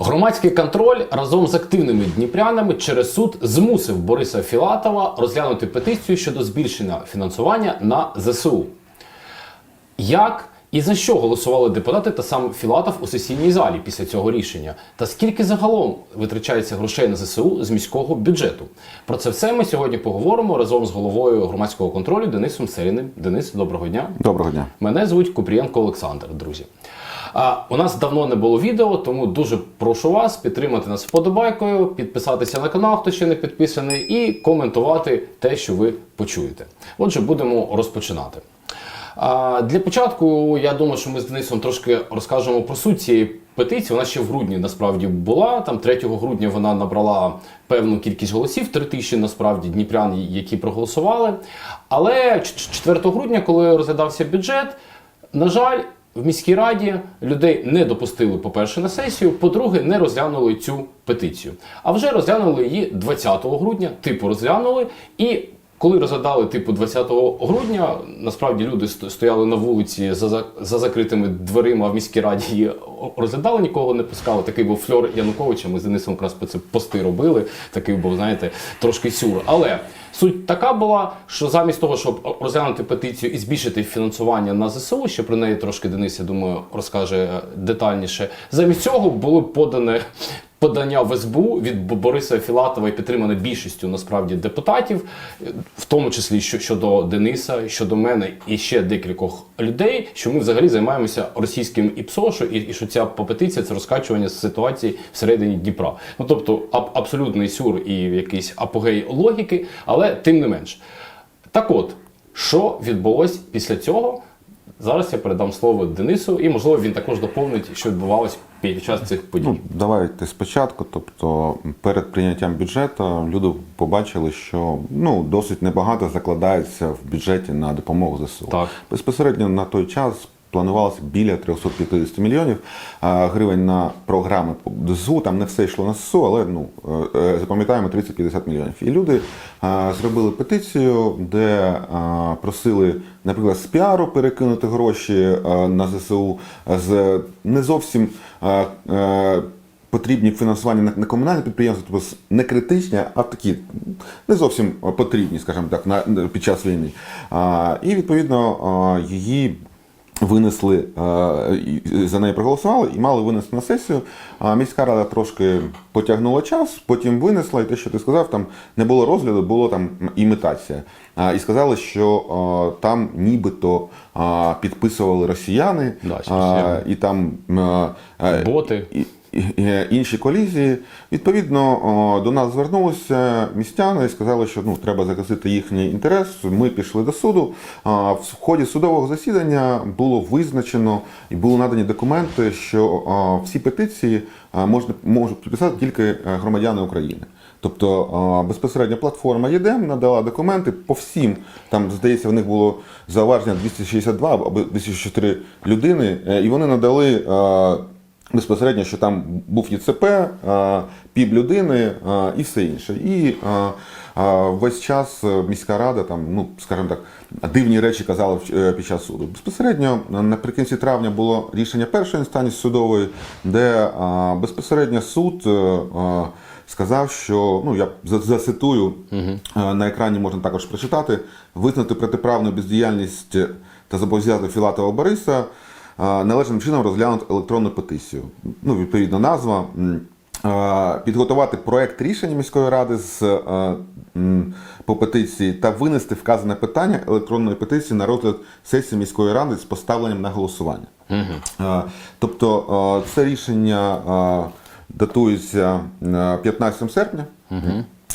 Громадський контроль разом з активними дніпрянами через суд змусив Бориса Філатова розглянути петицію щодо збільшення фінансування на ЗСУ. Як і за що голосували депутати та сам Філатов у сесійній залі після цього рішення? Та скільки загалом витрачається грошей на ЗСУ з міського бюджету? Про це все ми сьогодні поговоримо разом з головою громадського контролю Денисом Серіним. Денис, доброго дня. Доброго дня. Мене звуть Купрієнко Олександр, друзі. А у нас давно не було відео, тому дуже прошу вас підтримати нас вподобайкою, підписатися на канал, хто ще не підписаний, і коментувати те, що ви почуєте. Отже, будемо розпочинати. А, для початку, я думаю, що ми з Денисом трошки розкажемо про суть цієї петиції. Вона ще в грудні насправді була. Там 3 грудня вона набрала певну кількість голосів, 3 тисячі насправді дніпрян, які проголосували. Але 4 грудня, коли розглядався бюджет, на жаль, в міській раді людей не допустили, по-перше, на сесію, по-друге, не розглянули цю петицію. А вже розглянули її 20 грудня, типу розглянули. І коли розглядали типу 20 грудня, насправді люди стояли на вулиці за, за, за закритими дверима в міській раді і розглядали, нікого не пускали. Такий був фльор Януковича. Ми з Денисом якраз по це пости робили. Такий був, знаєте, трошки сюр. Але суть така була, що замість того, щоб розглянути петицію і збільшити фінансування на ЗСУ, що про неї трошки Денис, я думаю, розкаже детальніше. Замість цього було подане подання в СБУ від Бориса Філатова і підтримане більшістю насправді депутатів, в тому числі щодо Дениса, щодо мене і ще декількох людей, що ми взагалі займаємося російським ІПСО, що і, і що ця петиція це розкачування ситуації всередині Дніпра. Ну тобто аб- абсолютний сюр і якийсь апогей логіки, але тим не менш. Так от, що відбулось після цього? Зараз я передам слово Денису, і можливо він також доповнить, що відбувалось під час цих подій. Ну, давайте спочатку. Тобто, перед прийняттям бюджету люди побачили, що ну досить небагато закладається в бюджеті на допомогу ЗСУ. Так. Безпосередньо на той час планувалося біля 350 мільйонів гривень на програми по ЗСУ. Там не все йшло на ЗСУ, але ну е, е, запам'ятаємо 30-50 мільйонів. І люди зробили петицію, де просили, наприклад, з піару перекинути гроші на ЗСУ з не зовсім. е, Потрібні фінансування на, на комунальні підприємства, тобто не критичні, а такі не зовсім потрібні, скажімо так, на, під час війни. А, і відповідно її винесли, за неї проголосували і мали винести на сесію. А міська рада трошки потягнула час, потім винесла, і те, що ти сказав, там не було розгляду, було там імітація. І сказали, що там нібито підписували росіяни, Да, і там а, Боти. і інші колізії. Відповідно, до нас звернулися містяни і сказали, що ну, треба захистити їхній інтерес. Ми пішли до суду. В ході судового засідання було визначено і були надані документи, що всі петиції можна, можуть підписати тільки е, громадяни України. Тобто а, безпосередньо платформа ЄДЕМ надала документи по всім. Там, здається, в них було зауваження 262 або 204 людини, е, і вони надали. Безпосередньо, що там був ЄЦП, пів людини і все інше. І а, весь час е, міська рада, там, ну, скажімо так, дивні речі казала е, під час суду. Безпосередньо е, наприкінці травня було рішення першої інстанції судової, де безпосередньо суд е, сказав, що ну я за- зацитую е, на екрані можна також прочитати, визнати протиправну бездіяльність та зобов'язати Філатова Бориса належним чином розглянути електронну петицію. Ну, відповідна назва. Підготувати проект рішення міської ради з по петиції та винести вказане питання електронної петиції на розгляд сесії міської ради з поставленням на голосування. А, Тобто це рішення датується 15 серпня.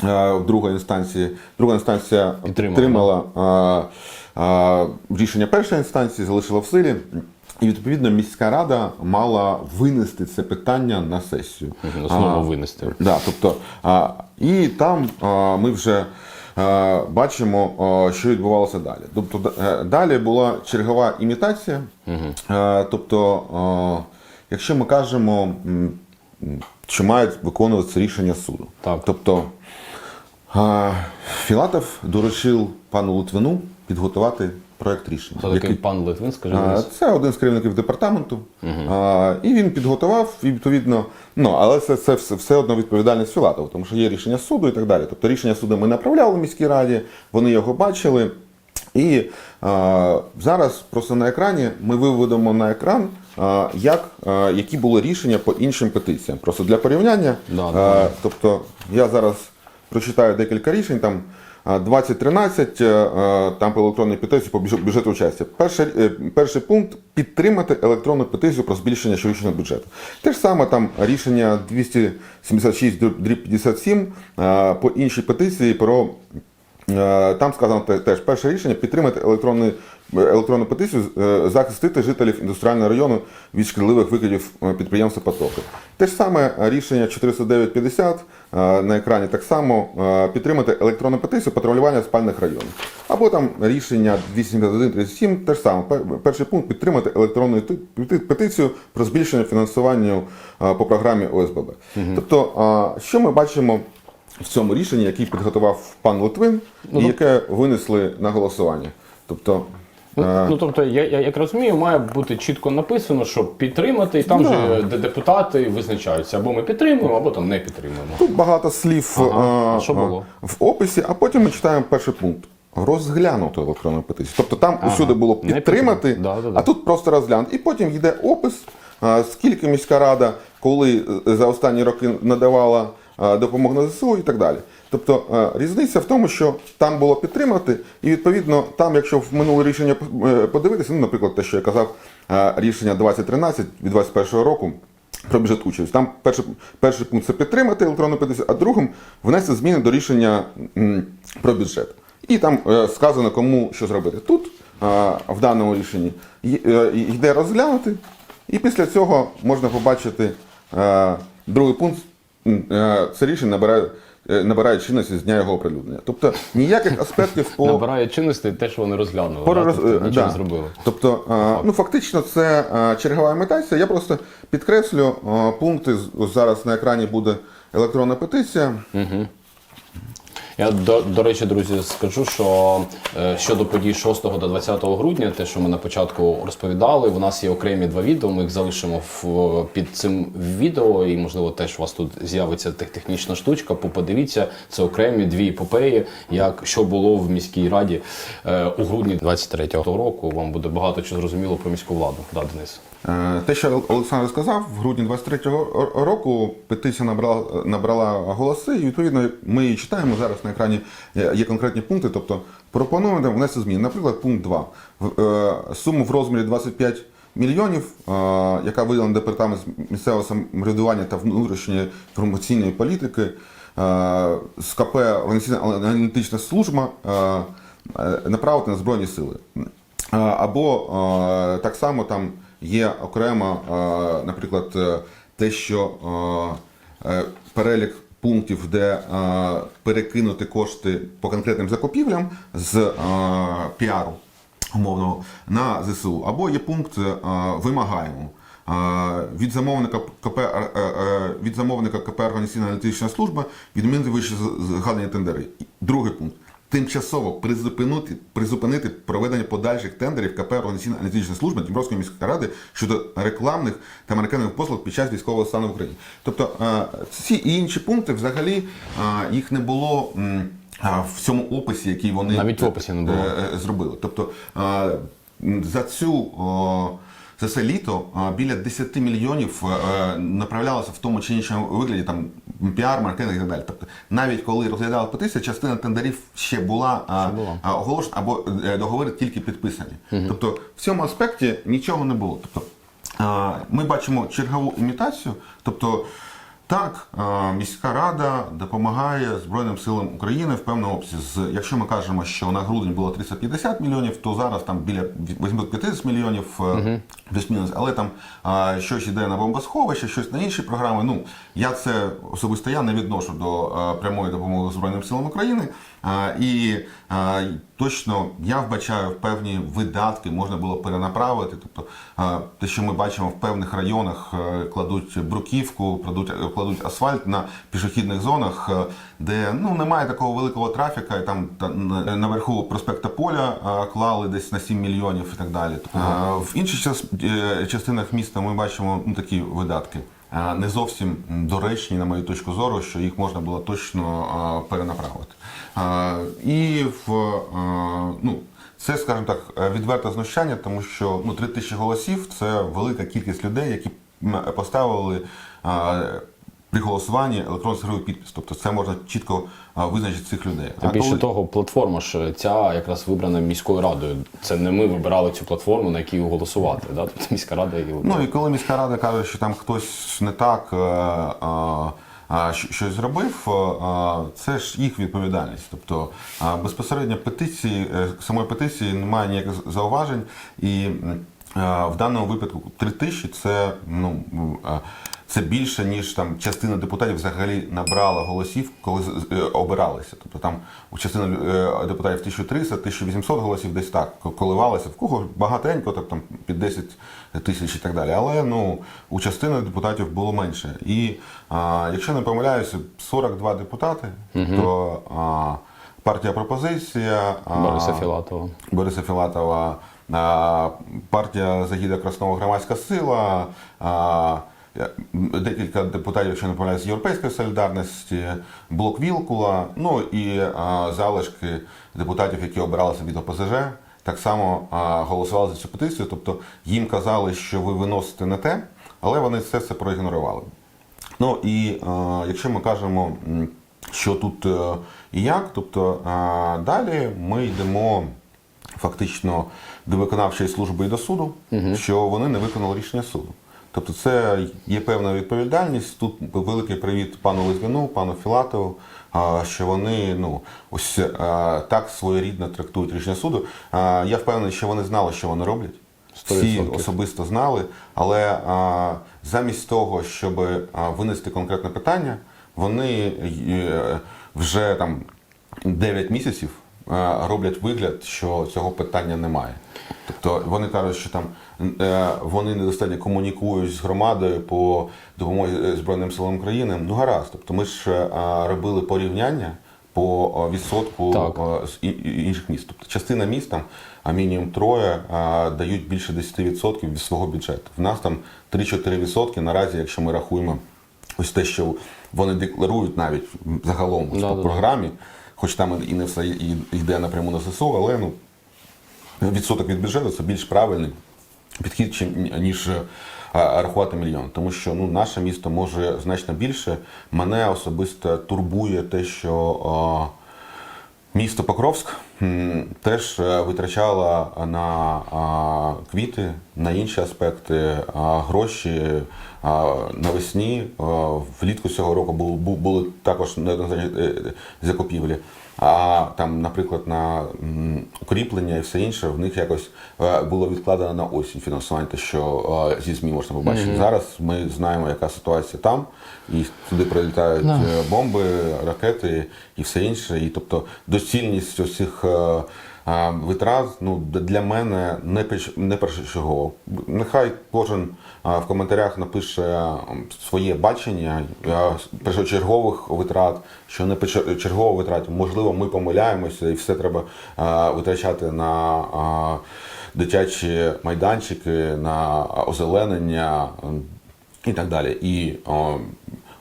А, в Друга інстанції, друга інстанція Підтримала, рішення першої інстанції, залишила в силі. І відповідно міська рада мала винести це питання на сесію. Знову А, винести. Да, тобто, а, і там а, ми вже а, бачимо, а, що відбувалося далі. Тобто, е, далі була чергова імітація. А, тобто, а, якщо ми кажемо, що мають виконуватися рішення суду. Так. Тобто, а, Філатов доручив пану Литвину підготувати проект рішення. Хто такий пан Литвин, скажи А, Це один з керівників департаменту, А, і він підготував, і відповідно, ну але це, це все, все одно відповідальність Філатова, тому що є рішення суду і так далі. Тобто рішення суду ми направляли в міській раді, вони його бачили. І а, зараз просто на екрані ми виведемо на екран, а, як, а, які були рішення по іншим петиціям. Просто для порівняння. Да, А, да. тобто я зараз прочитаю декілька рішень. Там 2013, е, е, там по електронній петиції по бюджет- бюджету участі. Перший, е, перший пункт підтримати електронну петицію про збільшення щорічного бюджету. Те ж саме там рішення 276 дріб 57 е, по іншій петиції про. Е, Там сказано теж перше рішення підтримати електронну, електронну петицію, е, захистити жителів індустріального району від шкідливих викидів е, підприємства потоки. Те ж саме рішення 40950 е, на екрані так само підтримати електронну петицію патрулювання спальних районів. Або там рішення 27137, те ж саме. Перший пункт підтримати електронну петицію про збільшення фінансування по програмі ОСББ. Тобто, що ми бачимо? В цьому рішенні, який підготував пан Литвин, і яке винесли на голосування. Тобто, е, Ну, тобто, я, я як розумію, має бути чітко написано, що підтримати, і там Да. же де депутати визначаються, або ми підтримуємо, або там не підтримуємо. тут багато слів Ага. е, А що е, було? в описі, а потім ми читаємо перший пункт. Розглянути електронну петицію. Тобто там усюди було підтримати. Да, да, да. а тут просто розглянути. І потім йде опис, скільки міська рада, коли за останні роки надавала е, допомогу на ЗСУ і так далі. Тобто е, різниця в тому, що там було підтримати, і відповідно там, якщо в минуле рішення е, подивитися, ну, наприклад, те, що я казав, рішення 2013 від 2021 року. Про бюджет участь. Там перший, перший пункт це підтримати електронну петицію, а другим внести зміни до рішення про бюджет. І там сказано, кому що зробити. Тут в даному рішенні йде розглянути, і після цього можна побачити другий пункт. Е, Це рішення набирає, е, набирає чинності з дня його оприлюднення. Тобто ніяких аспектів по Набирає чинності те, що вони розглянули. Да? роз- тобто, да. зробили. Тобто, е, ну фактично, це чергова імітація. Я просто підкреслю пункти. Зараз на екрані буде електронна петиція. Я до, до речі, друзі, скажу, що е, щодо подій 6 до 20 грудня, те, що ми на початку розповідали, у нас є окремі два відео. Ми їх залишимо в, під цим відео, і можливо теж у вас тут з'явиться технічна штучка. Подивіться, це окремі дві епопеї, як що було в міській раді е, у грудні 23-го року. Вам буде багато чого зрозуміло про міську владу. Да, Денис. Е, Те, що Олександр сказав, в грудні 23-го року петиція набрала, набрала голоси, і відповідно ми її читаємо зараз на екрані. Є є конкретні пункти. Тобто пропонуємо внести зміни. Наприклад, пункт 2. Е, Суму в розмірі 25 мільйонів, е, яка виділена департамент місцевого самоврядування та внутрішньої інформаційної політики е, з КП аналітична служба е, е, направити на Збройні сили. Е, Або е, так само там є окремо, е, наприклад, е, те, що е, перелік пунктів, де перекинути кошти по конкретним закупівлям з піару умовного на ЗСУ, або є пункт вимагаємо. Від замовника КП від замовника КП Організаційна аналітична служба відмінити вище згадані тендери. Другий пункт. Тимчасово призупинити, призупинити проведення подальших тендерів КП Організаційна аналітична служба Дніпровської міської ради щодо рекламних та маркетингових послуг під час військового стану в Україні. Тобто е, ці і інші пункти взагалі е, їх не було. В цьому описі, який вони Навіть в описі не було. е, е, зробили. Тобто е, за цю за це літо е, біля 10 мільйонів е, направлялося в тому чи іншому вигляді там піар, маркетинг і так далі. Тобто, навіть коли розглядала петицію, частина тендерів ще була, була. оголошена або е, договори тільки підписані. Тобто в цьому аспекті нічого не було. Тобто е, ми бачимо чергову імітацію. Тобто, так, е, міська рада допомагає Збройним силам України в певному обсязі. Якщо ми кажемо, що на грудень було 350 мільйонів, то зараз там біля 850 мільйонів е, плюс-мінус, але там е, щось йде на бомбосховище, щось на інші програми. Ну я це особисто я не відношу до прямої допомоги Збройним силам України. І точно я вбачаю певні видатки можна було перенаправити. Тобто те, що ми бачимо в певних районах, кладуть бруківку, кладуть, кладуть асфальт на пішохідних зонах, е, де ну немає такого великого трафіка, і там та, наверху проспекта Поля е, клали десь на 7 мільйонів і так далі. Е, В інших час, частинах міста ми бачимо ну, такі видатки. Не зовсім доречні, на мою точку зору, що їх можна було точно перенаправити. І в ну, це, скажімо так, відверте знущання, тому що ну, 3 тисячі голосів це велика кількість людей, які поставили при голосуванні електронну цифровий підпис. Тобто це можна чітко визначити цих людей. Та А більше коли- того, платформа ж ця якраз вибрана міською радою. Це не ми вибирали цю платформу, на якій голосувати. Да? Тобто міська рада її вибрала. Ну і коли міська рада каже, що там хтось не так е, е, е, щось зробив, е, це ж їх відповідальність. Тобто безпосередньо петиції, е, самої петиції немає ніяких зауважень. І в даному випадку 3 тисячі це ну. Це більше, ніж там частина депутатів взагалі набрала голосів, коли е, обиралися. Тобто там у частини е, депутатів 1300, 1800 голосів десь так ко- коливалося. В кого багатенько, так там під 10 тисяч і так далі. Але ну у частини депутатів було менше. І а, якщо не помиляюся, 42 депутати, то а, партія пропозиція Бориса Філатова. Бориса Філатова, а, партія Загіда Красного громадська сила, а, декілька депутатів, якщо не помиляюсь, з Європейської солідарності, блок Вілкула, ну і а, залишки депутатів, які обиралися від ОПЗЖ. Так само а, голосували за цю петицію, тобто їм казали, що ви виносите не те, але вони все це проігнорували. Ну і е, якщо ми кажемо, що тут е, і як, тобто е, далі ми йдемо фактично до виконавчої служби і до суду, що вони не виконали рішення суду. Тобто це є певна відповідальність. Тут великий привіт пану Литвину, пану Філатову, що вони ну ось е, так своєрідно трактують рішення суду. Я впевнений, що вони знали, що вони роблять. Всі особисто знали, але замість того, щоб винести конкретне питання, вони е, вже там 9 місяців роблять вигляд, що цього питання немає. Тобто вони кажуть, що там е, вони недостатньо комунікують з громадою по допомозі е, Збройним силам України. Ну гаразд. Тобто ми ж е, робили порівняння по відсотку Так. з інших міст. Тобто частина міст там, а мінімум троє, дають більше 10% від свого бюджету. В нас там 3-4% наразі, якщо ми рахуємо ось те, що вони декларують навіть загалом ось по Да-да-да. програмі, хоч там і не все йде напряму на ЗСУ, але ну, відсоток від бюджету це більш правильний підхід, ніж е, рахувати мільйон. Тому що ну, наше місто може значно більше. Мене особисто турбує те, що місто Покровськ теж е, витрачало на квіти, на інші аспекти, гроші. Навесні, влітку цього року бу- бу- були також е, закупівлі. А там, наприклад, на укріплення і все інше, в них якось е, було відкладено на осінь фінансування, те, що е, зі ЗМІ можна побачити. Зараз ми знаємо, яка ситуація там, і туди прилітають е, бомби, ракети і все інше. І тобто доцільність ось е, е, витрат ну, для мене не не першочергово. Нехай кожен е, в коментарях напише своє бачення першочергових витрат, що не першочергово витрат. Можливо, ми помиляємося і все треба витрачати на дитячі майданчики, на озеленення і так далі. І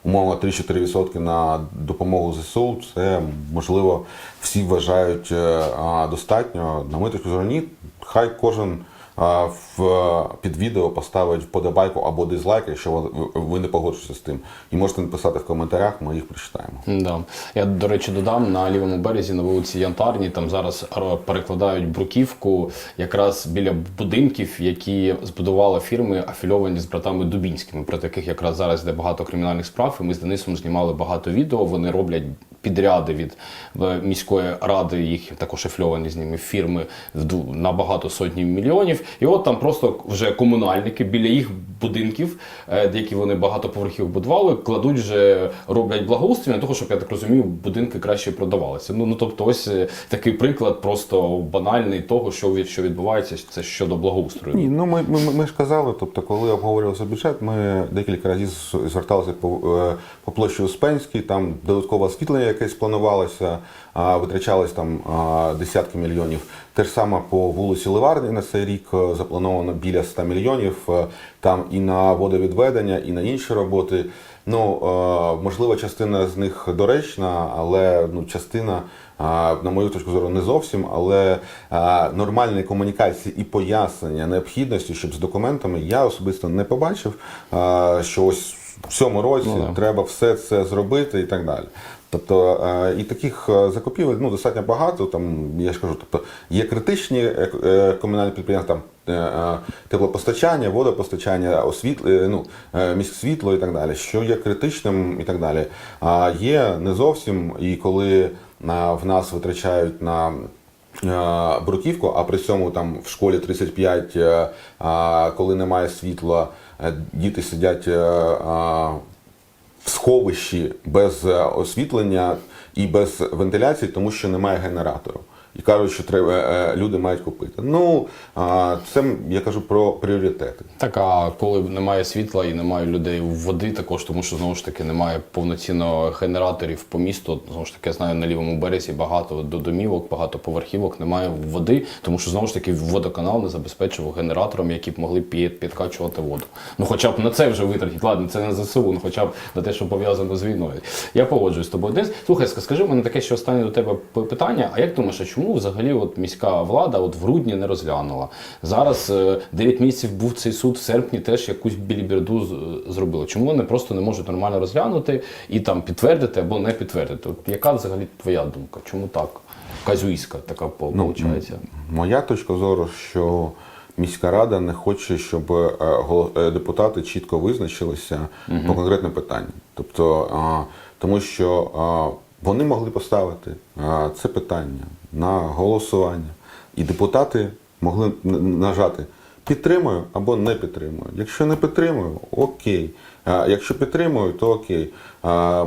умовно 3-4% на допомогу ЗСУ це можливо всі вважають е, достатньо. На мою точку зору, ні. Хай кожен в під відео поставить вподобайку або дизлайк, якщо ви, ви не погоджуєтеся з тим. І можете написати в коментарях, ми їх прочитаємо. Да. Я, до речі, додам на лівому березі на вулиці Янтарній. Там зараз перекладають бруківку якраз біля будинків, які збудували фірми, афільовані з братами Дубінськими. Про таких якраз зараз йде багато кримінальних справ. І ми з Денисом знімали багато відео. Вони роблять підряди від е, міської ради, їх також афільовані з ними фірми на багато сотні мільйонів. І от там просто вже комунальники біля їх будинків, е, які вони багатоповерхів будували, кладуть вже роблять благоустрій для того, щоб я так розумію, будинки краще продавалися. Ну ну тобто, ось е, такий приклад, просто банальний того, що що відбувається, це щодо благоустрою. Ні, ну ми, ми, ми ж казали, тобто, коли обговорювався бюджет, ми декілька разів зверталися по, е, по площі Успенській, там додаткове освітлення якесь планувалося, витрачалось там десятки мільйонів. Те ж саме по вулиці Ливарні на цей рік е, заплановано біля 100 мільйонів. е, Там і на водовідведення, і на інші роботи. Ну, е, можливо, частина з них доречна, але ну, частина, на мою точку зору, не зовсім. Але нормальної комунікації і пояснення необхідності, щоб з документами я особисто не побачив, що ось в цьому році Ну, треба все це зробити і так далі. Тобто е, і таких е, закупівель ну, достатньо багато. Там я ж кажу, тобто є критичні е, комунальні підприємства, там теплопостачання, водопостачання, освіт, е, ну, е, міськсвітло і так далі, що є критичним і так далі. А є не зовсім, і коли в нас витрачають на бруківку, а при цьому там в школі 35, е, коли немає світла, діти сидять. В сховищі без е, освітлення і без вентиляції, тому що немає генератору. І кажуть, що треба, е, люди мають купити. Ну, це я кажу про пріоритети. Так, а коли немає світла і немає людей води, також тому що знову ж таки немає повноцінно генераторів по місту. Знову ж таки, я знаю на лівому березі багато до домівок, багато поверхівок, немає води, тому що знову ж таки водоканал не забезпечував генератором, які б могли під- підкачувати воду. Ну, хоча б на це вже витратять. Ладно, це не ЗСУ, ну хоча б на те, що пов'язано з війною. Я погоджуюсь з тобою. Десь слухай, скажи, в мене таке ще останнє до тебе питання. А як думаєш, а чому взагалі от міська влада от в грудні не розглянула? Зараз е, 9 місяців був цей суд, в серпні теж якусь біліберду з- зробили. Чому вони просто не можуть нормально розглянути і там підтвердити або не підтвердити? От яка взагалі твоя думка? Чому так? Казуїська така виходить. Моя точка зору, що міська рада не хоче, щоб е, е, депутати чітко визначилися по конкретним питанням. Тобто, тому що вони могли поставити це питання на голосування, і депутати могли нажати підтримую або не підтримую. Якщо не підтримую, окей. А, Якщо підтримую, то окей. А,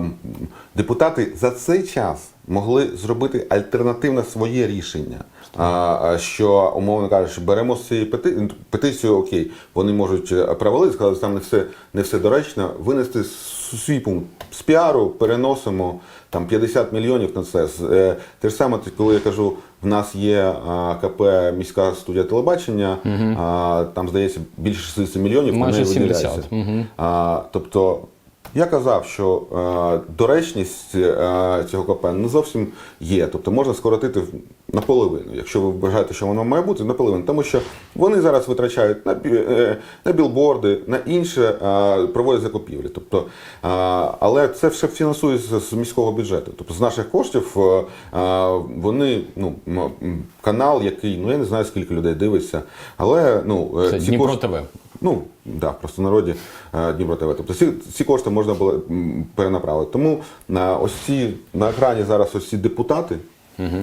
Депутати за цей час могли зробити альтернативне своє рішення. А, Що, умовно кажучи, беремо цієї пети... петицію, окей, вони можуть е, провалити, сказати, що там не все, не все доречно, винести свій пункт з піару, переносимо там 50 мільйонів на це. Е, Те ж саме, коли я кажу, в нас є КП міська студія телебачення, угу. там здається більше 60 мільйонів Майже 70, виділяється. А, тобто я казав, що е, доречність е, цього КП не зовсім є. Тобто можна скоротити наполовину, якщо ви вважаєте, що воно має бути, наполовину. Тому що вони зараз витрачають на, е, на білборди, на інше, е, проводять закупівлі. Тобто, е, але це все фінансується з міського бюджету. Тобто з наших коштів е, е, вони, ну, канал, який, ну я не знаю, скільки людей дивиться, але ну, е, Це ці Дніпро кошти- ТВ. Ну, да, просто в народі е, Дніпро ТВ. Тобто ці, ці кошти можна було перенаправити. Тому на ось ці на екрані зараз ось ці депутати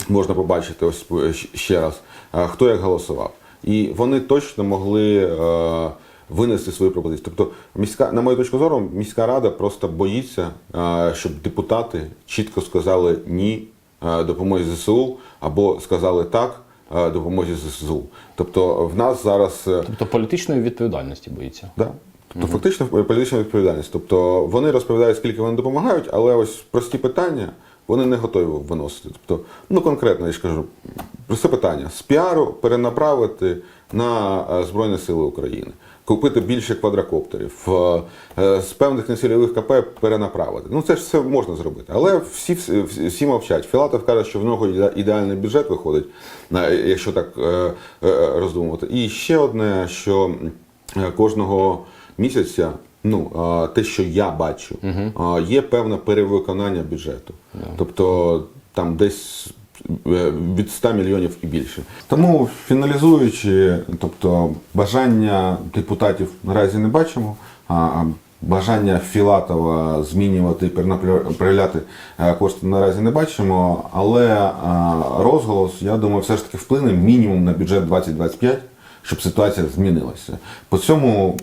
можна побачити ось е, ще раз, е, хто як голосував. І вони точно могли е, винести свої пропозиції. Тобто, міська, на мою точку зору, міська рада просто боїться, е, щоб депутати чітко сказали ні е, допомозі ЗСУ або сказали так е, допомозі ЗСУ. Тобто в нас зараз. е, Тобто політичної відповідальності боїться. Да. Тобто фактично політична відповідальність. Тобто вони розповідають, скільки вони допомагають, але ось прості питання вони не готові виносити. Тобто, ну конкретно я ж кажу, просте питання: з піару перенаправити на е, Збройні Сили України. Купити більше квадрокоптерів, е, е, з певних нецільових КП перенаправити. Ну це ж все можна зробити. Але всі, всі, всі мовчать. Філатов каже, що в нього ідеальний бюджет виходить, якщо так е, роздумувати. І ще одне, що кожного місяця, ну те, що я бачу, е, є певне перевиконання бюджету. Тобто там десь від 100 мільйонів і більше. Тому фіналізуючи, тобто бажання депутатів наразі не бачимо. А бажання Філатова змінювати перенаправляти е, кошти наразі не бачимо, але е, розголос, я думаю, все ж таки вплине мінімум на бюджет 2025. Щоб ситуація змінилася. По цьому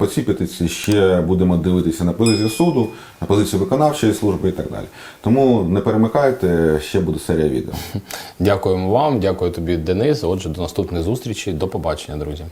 по цій петиції ще будемо дивитися на позицію суду, на позицію виконавчої служби і так далі. Тому не перемикайте, ще буде серія відео. Дякуємо вам, дякую тобі, Денис. Отже, до наступної зустрічі. До побачення, друзі.